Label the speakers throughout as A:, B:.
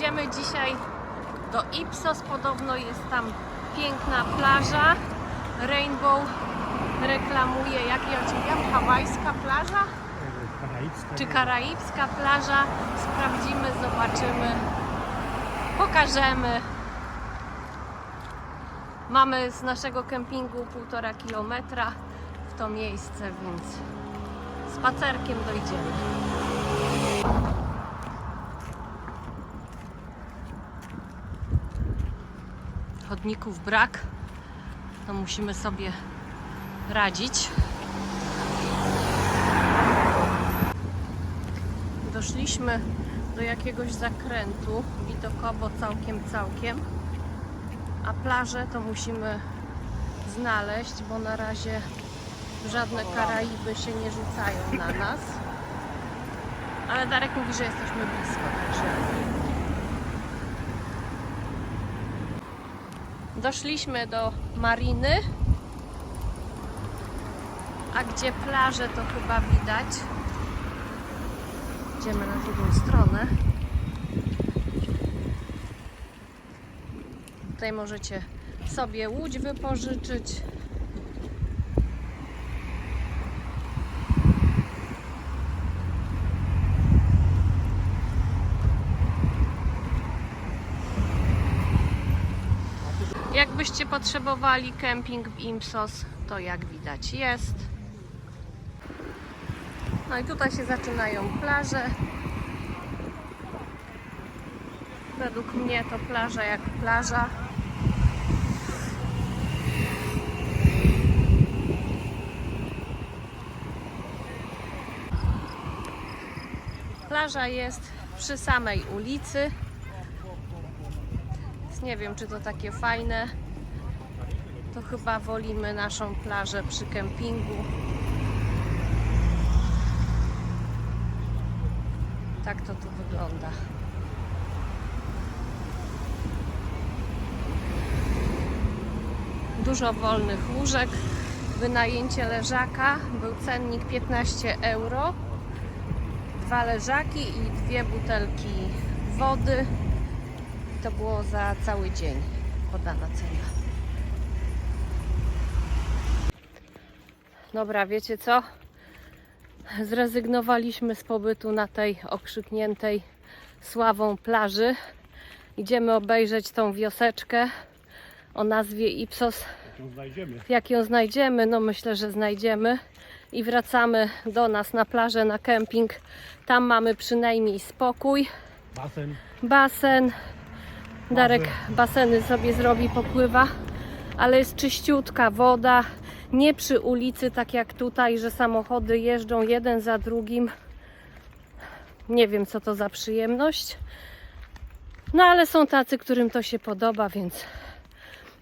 A: Idziemy dzisiaj do Ipsos. Podobno jest tam piękna plaża. Rainbow reklamuje, jak ja oceniam, hawajska plaża
B: Karaibska.
A: czy karaibska plaża. Sprawdzimy, zobaczymy, pokażemy. Mamy z naszego kempingu półtora kilometra w to miejsce, więc spacerkiem dojdziemy. Chodników brak, to musimy sobie radzić. Doszliśmy do jakiegoś zakrętu, widokowo całkiem, całkiem. A plażę to musimy znaleźć, bo na razie żadne Karaiby się nie rzucają na nas. Ale Darek mówi, że jesteśmy blisko, także. Doszliśmy do mariny. A gdzie plażę to chyba widać. Idziemy na drugą stronę. Tutaj możecie sobie łódź wypożyczyć. Jakbyście potrzebowali kemping w Imsos, to jak widać jest. No i tutaj się zaczynają plaże. Według mnie to plaża jak plaża. Plaża jest przy samej ulicy. Nie wiem, czy to takie fajne. To chyba wolimy naszą plażę przy kempingu. Tak to tu wygląda. Dużo wolnych łóżek. Wynajęcie leżaka był cennik 15 euro. Dwa leżaki i dwie butelki wody. To było za cały dzień podana cena. Dobra, wiecie co? Zrezygnowaliśmy z pobytu na tej okrzykniętej sławą plaży. Idziemy obejrzeć tą wioseczkę o nazwie Ipsos.
B: Ją znajdziemy.
A: Jak ją znajdziemy? No myślę, że znajdziemy. I wracamy do nas na plażę, na kemping. Tam mamy przynajmniej spokój,
B: Basen.
A: basen. Darek baseny sobie zrobi, popływa, ale jest czyściutka woda. Nie przy ulicy, tak jak tutaj, że samochody jeżdżą jeden za drugim. Nie wiem, co to za przyjemność. No ale są tacy, którym to się podoba, więc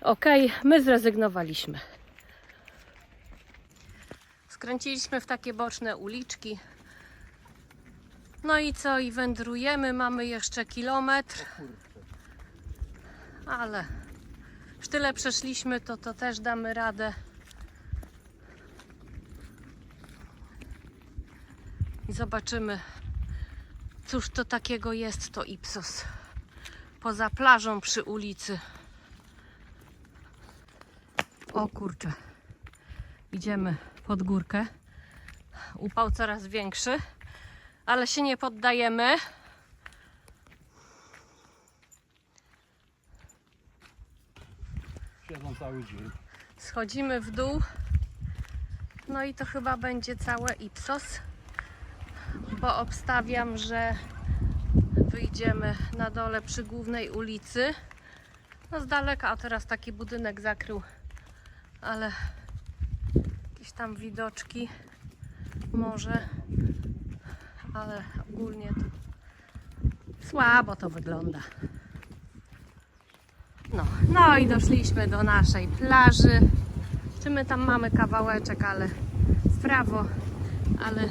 A: okej, my zrezygnowaliśmy. Skręciliśmy w takie boczne uliczki. No i co? I wędrujemy. Mamy jeszcze kilometr. Ale już tyle przeszliśmy, to to też damy radę. I zobaczymy, cóż to takiego jest to Ipsos. Poza plażą przy ulicy. O kurczę. Idziemy pod górkę. Upał coraz większy, ale się nie poddajemy.
B: Siedzą cały dzień.
A: Schodzimy w dół. No i to chyba będzie całe Ipsos, bo obstawiam, że wyjdziemy na dole przy głównej ulicy. No z daleka, a teraz taki budynek zakrył, ale jakieś tam widoczki może, ale ogólnie to słabo to wygląda. No, no i doszliśmy do naszej plaży. Czy my tam mamy kawałeczek, ale w prawo, ale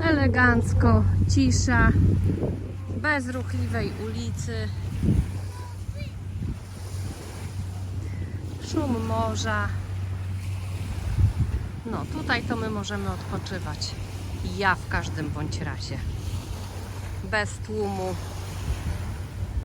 A: elegancko, cisza, bez ruchliwej ulicy. Szum morza. No, tutaj to my możemy odpoczywać. Ja w każdym bądź razie. Bez tłumu.